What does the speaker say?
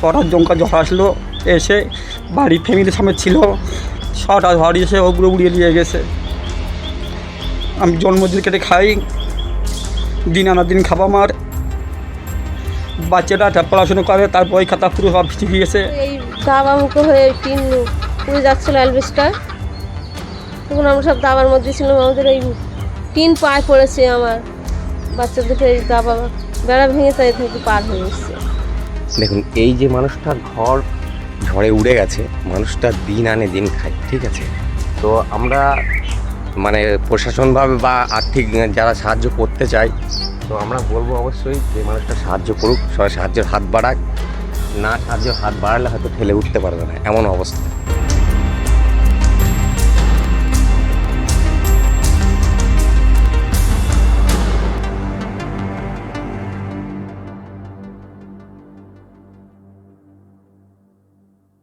হঠাৎ জঙ্কা ঝড় আসলো, এসে বাড়ি ফ্যামিলির সামনে ছিল। ছটা ঝড় এসে ওগুলো উড়িয়ে নিয়ে গেছে। আমি জন্মদিন কেটে খাই, দিন আনা দিন খাব আমার। বাচ্চাটা একটা পড়াশুনো করে তার বই খাতা পুরো সব ভিজে গিয়েছে। এই দাবা মুখো হয়ে টিন পুড়ে যাচ্ছিল অ্যালবেসটা তখন আমরা সব দাবার মধ্যে ছিলাম, আমাদের এই টিন পায়ে পড়েছে আমার। বাচ্চা দুটো এই দাবা বেড়া ভেঙে তাই থেকে পার হয়ে এসছে দেখুন, এই যে মানুষটা ঘর ঝড়ে উড়ে গেছে, মানুষটা দিন আনে দিন খায়, ঠিক আছে? তো আমরা মানে প্রশাসনভাবে বা আর্থিক যারা সাহায্য করতে চায়, তো আমরা বলব অবশ্যই যে মানুষটা সাহায্য করুক, সবাই সাহায্যের হাত বাড়াক। না সাহায্যের হাত বাড়ালে হয়তো ঠেলে উঠতে পারবে না, এমন অবস্থা।